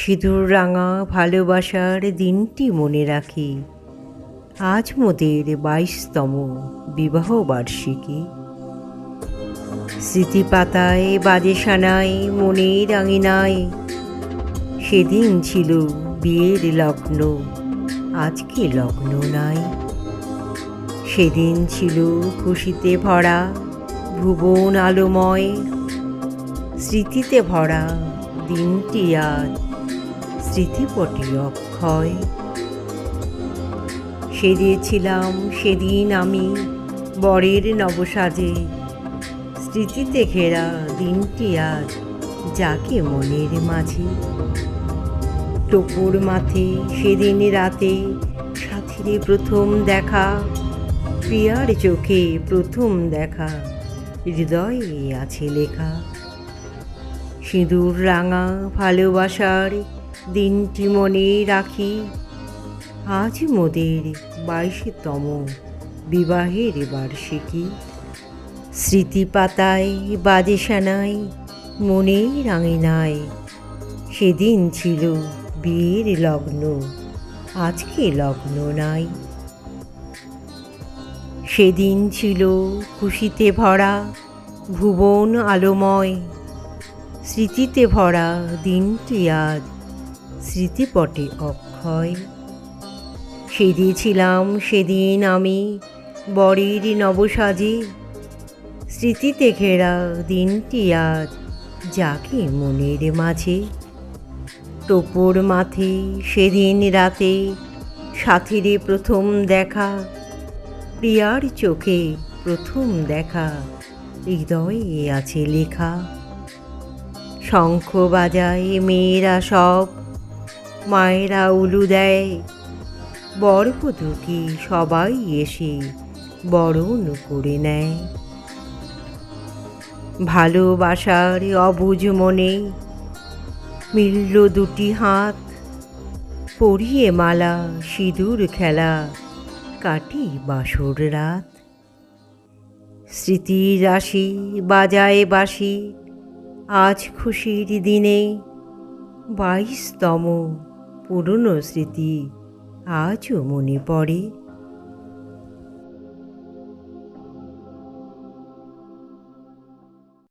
সিঁদুর রাঙা ভালোবাসার দিনটি মনে রাখি। আজ মোদের বাইশতম বিবাহ বার্ষিকী। স্মৃতি পাতায় বাজে সানায় মনের আঙিনায় সেদিন ছিল বিয়ের লগ্ন, আজকে লগ্ন নাই। সেদিন ছিল খুশিতে ভরা, ভুবন আলোময়, স্মৃতিতে ভরা দিনটি আজ। স্মৃতিপটে অক্ষয়। সেদিয়েছিলাম সেদিন আমি বরের নবসাজে। স্মৃতিতে ঘেরা দিনটি আজ যাকে মনের মাঝে। টপুর মাথে সেদিন রাতে সাথীরে প্রথম দেখা, প্রিয়ার চোখে প্রথম দেখা, হৃদয়ে আছে লেখা। সিঁদুর রাঙা ভালোবাসার দিনটি মনে রাখি। আজ মোদের বাইশতম বিবাহের বার্ষিকী। স্মৃতি পাতায় বাজে সানায় মনের রাঙিনায়। সেদিন ছিল বিয়ের লগ্ন, আজকে লগ্ন নাই। সেদিন ছিল খুশিতে ভরা, ভুবন আলোময়। স্মৃতিতে ভরা দিনটি আজ স্মৃতিপটে অক্ষয়। সেদিয়েছিলাম সেদিন আমি, বরের নবসাজে। স্মৃতিতে ঘেরা দিনটি আজ যাকে মনের মাঝে। টোপর মাথে সেদিন রাতে সাথীরে প্রথম দেখা, প্রিয়ার চোখে প্রথম দেখা, হৃদয়ে আছে লেখা। শঙ্খ বাজায় মেয়েরা সব মায়েরা উলু দেয়। বরবধূকে সবাই এসে বরণ করে নেয়। ভালোবাসার অবুঝ মনে মিলল দুটি হাত। পরিয়ে মালা, সিঁদুর খেলা, কাটি বাসর রাত। স্মৃতির রাশি বাজায় বাসি আজ খুশির দিনে বাইশতম পুরনো স্মৃতি আজও মনে পড়ে।